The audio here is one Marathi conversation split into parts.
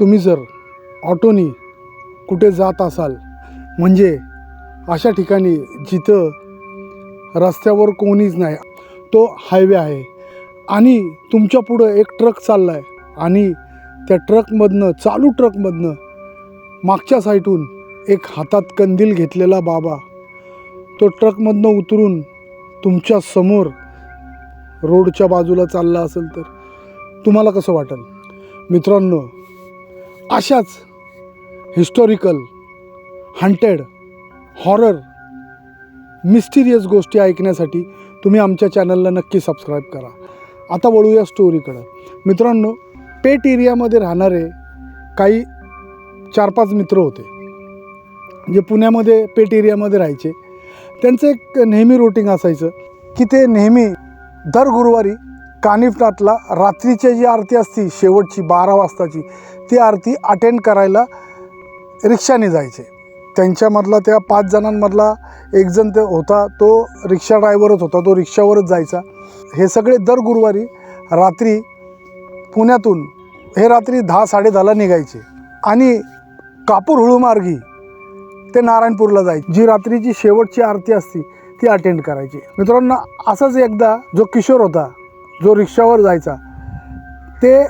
तुम्ही जर ऑटोनी कुठे जात असाल म्हणजे अशा ठिकाणी जिथं रस्त्यावर कोणीच नाही तो हायवे आहे. आणि तुमच्या पुढं एक ट्रक चालला आहे आणि त्या ट्रकमधनं चालू ट्रकमधनं मागच्या साईटून एक हातात कंदील घेतलेला बाबा तो ट्रकमधनं उतरून तुमच्यासमोर रोडच्या बाजूला चालला असेल तर तुम्हाला कसं वाटेल? मित्रांनो अशाच हिस्टॉरिकल हंटेड हॉरर मिस्टिरियस गोष्टी ऐकण्यासाठी तुम्ही आमच्या चॅनलला नक्की सबस्क्राईब करा. आता वळूया स्टोरीकडं मित्रांनो पेट एरियामध्ये राहणारे काही चार पाच मित्र होते जे पुण्यामध्ये पेट एरियामध्ये राहायचे. त्यांचं एक नेहमी रुटीन असायचं की ते नेहमी दर गुरुवारी कानिफनाथला रात्रीची जी आरती असती शेवटची बारा वाजताची ती आरती अटेंड करायला रिक्षाने जायचे. त्यांच्यामधला त्या पाच जणांमधला एकजण ते होता तो रिक्षा ड्रायव्हरच होता तो रिक्षावरच जायचा. हे सगळे दर गुरुवारी रात्री पुण्यातून हे रात्री दहा साडेदहाला निघायचे. आणि कापूर हुळूमार्गी ते नारायणपूरला जायचे. जी रात्रीची शेवटची आरती असती ती अटेंड करायची. मित्रांनो असंच एकदा जो किशोर होता जो रिक्षावर जायचा ते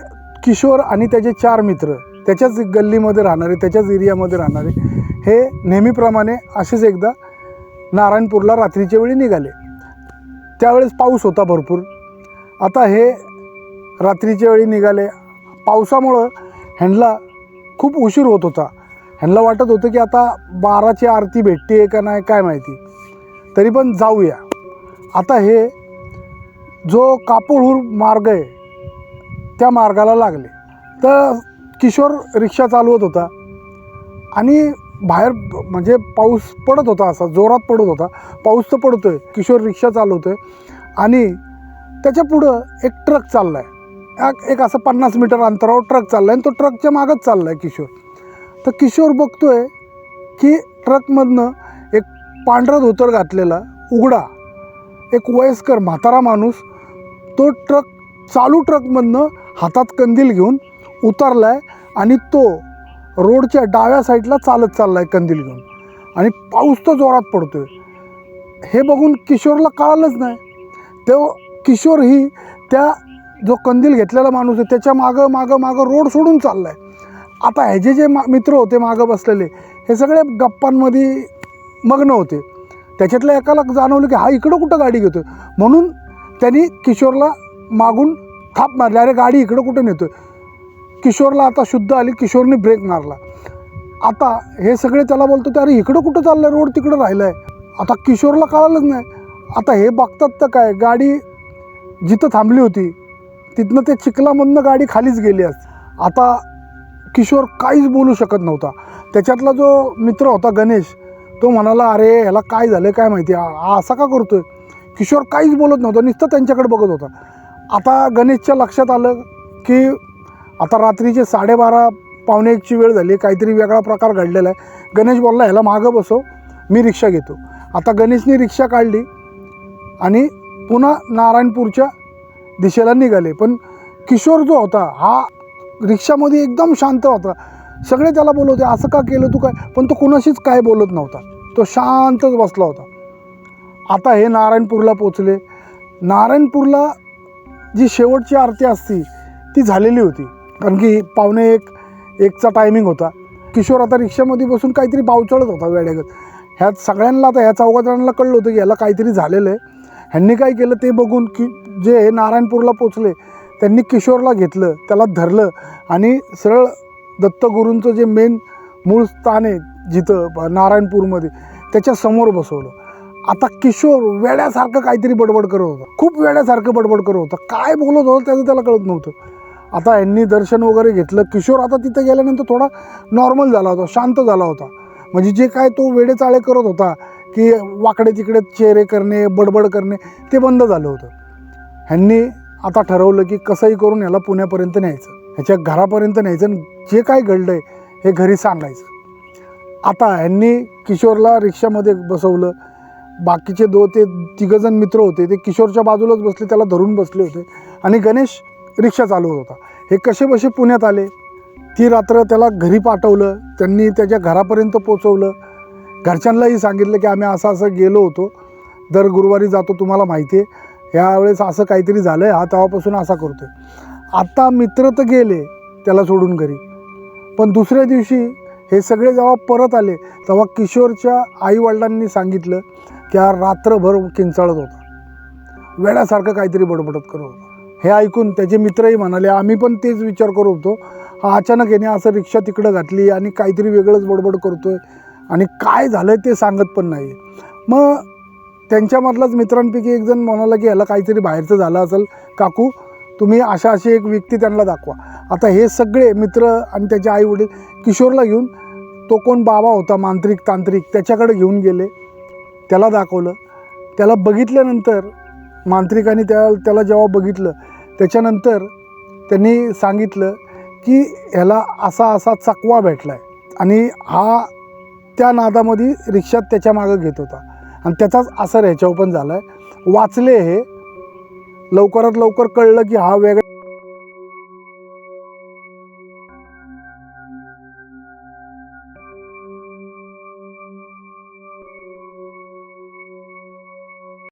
किशोर आणि त्याचे चार मित्र त्याच्याच गल्लीमध्ये राहणारे त्याच्याच एरियामध्ये राहणारे हे नेहमीप्रमाणे असेच एकदा नारायणपूरला रात्रीच्या वेळी निघाले. त्यावेळेस पाऊस होता भरपूर. आता हे रात्रीच्या वेळी निघाले. पावसामुळं ह्यांना खूप उशीर होत होता. ह्यांना वाटत होतं की आता बाराची आरती भेटते आहे का नाही काय माहिती. तरी पण जाऊया. आता हे जो कापूळहूर मार्ग आहे त्या मार्गाला लागले. तर किशोर रिक्षा चालवत होता आणि बाहेर म्हणजे पाऊस पडत होता असा जोरात पडत होता. पाऊस तर पडतो आहे किशोर रिक्षा चालवतो आहे आणि त्याच्या पुढं एक ट्रक चालला एक एक असं पन्नास मीटर अंतरावर ट्रक चाललाय आणि तो ट्रकच्या मागच आहे किशोर. तर किशोर बघतो आहे की ट्रकमधनं एक पांढरा धोतर घातलेला उघडा एक वयस्कर म्हातारा माणूस तो ट्रक चालू ट्रकमधनं हातात कंदील घेऊन उतरला आहे आणि तो रोडच्या डाव्या साईडला चालत चालला आहे कंदील घेऊन. आणि पाऊस तर जोरात पडतो आहे हे बघून किशोरला कळालंच नाही. तो किशोर ही त्या जो कंदील घेतलेला माणूस आहे त्याच्या मागं मागं मागं रोड सोडून चालला आहे आता ह्याचे जे मा मित्र होते मागं बसलेले हे सगळे गप्पांमध्ये मग्न होते. त्याच्यातल्या एकाला जाणवलं की हा इकडं कुठं गाडी घेतो म्हणून त्यांनी किशोरला मागून थाप मारली. अरे गाडी इकडं कुठं नेतोय? किशोरला आता शुद्ध आली. किशोरने ब्रेक मारला. आता हे सगळे त्याला बोलतो ते अरे इकडं कुठं चाललं आहे रोड तिकडं राहिलं आहे आता किशोरला कळालंच नाही. आता हे बघतात तर काय? गाडी जिथं थांबली होती तिथनं ते चिखलामधनं गाडी खालीच गेली आज आता किशोर काहीच बोलू शकत नव्हता. त्याच्यातला जो मित्र होता गणेश तो म्हणाला अरे ह्याला काय झालं काय माहिती? आहे हा असा का करतोय? किशोर काहीच बोलत नव्हता नुसतं त्यांच्याकडे बघत होता. आता गणेशच्या लक्षात आलं की आता रात्रीचे साडेबारा पावणे एकची वेळ झाली काहीतरी वेगळा प्रकार घडलेला आहे. गणेश बोलला ह्याला मागं बसव मी रिक्षा घेतो. आता गणेशने रिक्षा काढली आणि पुन्हा नारायणपूरच्या दिशेला निघाले. पण किशोर जो होता हा रिक्षामध्ये एकदम शांत होता. सगळे त्याला बोलत होते असं का केलं तू काय? पण तो कुणाशीच काय बोलत नव्हता. तो शांतच बसला होता. आता हे नारायणपूरला पोचले नारायणपूरला जी शेवटची आरती असती ती झालेली होती. कारण की पावणे एक एकचा टायमिंग होता. किशोर आता रिक्षामध्ये बसून काहीतरी बावचळत होता वेड्यागत ह्यात सगळ्यांना आता ह्या चौघाजणांना कळलं होतं की याला काहीतरी झालेलं आहे ह्यांनी काय केलं ते बघून की जे हे नारायणपूरला पोचले त्यांनी किशोरला घेतलं त्याला धरलं आणि सरळ दत्तगुरूंचं जे मेन मूळ स्थान आहे जिथं ब- नारायणपूरमध्ये त्याच्यासमोर बसवलं. आता किशोर वेड्यासारखं काहीतरी बडबड करत होता. खूप वेड्यासारखं बडबड करत होता. काय बोलत होतं त्याचं त्याला कळत नव्हतं. आता यांनी दर्शन वगैरे घेतलं. किशोर आता तिथं गेल्यानंतर थोडा नॉर्मल झाला होता शांत झाला होता. म्हणजे जे काय तो वेडेचाळे करत होता की वाकडे तिकडे चेहरे करणे बडबड करणे ते बंद झालं होतं. ह्यांनी आता ठरवलं की कसंही करून याला पुण्यापर्यंत न्यायचं. ह्याच्या घरापर्यंत न्यायचं आणि जे काय घडलं आहे हे घरी सांगायचं. आता ह्यांनी किशोरला रिक्षामध्ये बसवलं. बाकीचे दो ते तिघंजण मित्र होते ते किशोरच्या बाजूलाच बसले त्याला धरून बसले होते. आणि गणेश रिक्षा चालवत होता. हे कसे बसे पुण्यात आले? ती रात्र त्याला घरी पाठवलं त्यांनी त्याच्या घरापर्यंत पोचवलं. घरच्यांनाही सांगितलं की आम्ही असं असं गेलो होतो. दर गुरुवारी जातो तुम्हाला माहिती आहे. ह्यावेळेस असं काहीतरी झालं आहे हा तेव्हापासून असा करतो आहे आता मित्र तर गेले त्याला सोडून घरी. पण दुसऱ्या दिवशी हे सगळे जेव्हा परत आले तेव्हा किशोरच्या आईवडिलांनी सांगितलं की रात्रभर किंचाळत होता. वेड्यासारखं काहीतरी बडबडत करत होता. हे ऐकून त्याचे मित्रही म्हणाले आम्ही पण तेच विचार करत होतो. हा अचानक याने असं रिक्षा तिकडं घातली आणि काहीतरी वेगळंच बडबड करतोय आणि काय झालं ते सांगत पण नाही मग त्यांच्यामधलाच मित्रांपैकी एक जण म्हणाला की ह्याला काहीतरी बाहेरचं झालं असेल काकू तुम्ही अशा अशी एक व्यक्ती त्यांना दाखवा. आता हे सगळे मित्र आणि त्याचे आई वडील किशोरला घेऊन तो कोण बाबा होता मांत्रिक तांत्रिक त्याच्याकडे घेऊन गेले. त्याला दाखवलं. त्याला बघितल्यानंतर मांत्रिकाने त्या त्याला जेव्हा बघितलं त्याच्यानंतर त्यांनी सांगितलं की ह्याला असा असा चकवा भेटला आहे आणि हा त्या नादामध्ये रिक्षात त्याच्या मागं घेत होता. आणि त्याचाच असर ह्याच्यावर पण झाला आहे वाचले हे. लवकरात लवकर कळलं की हा वेगळा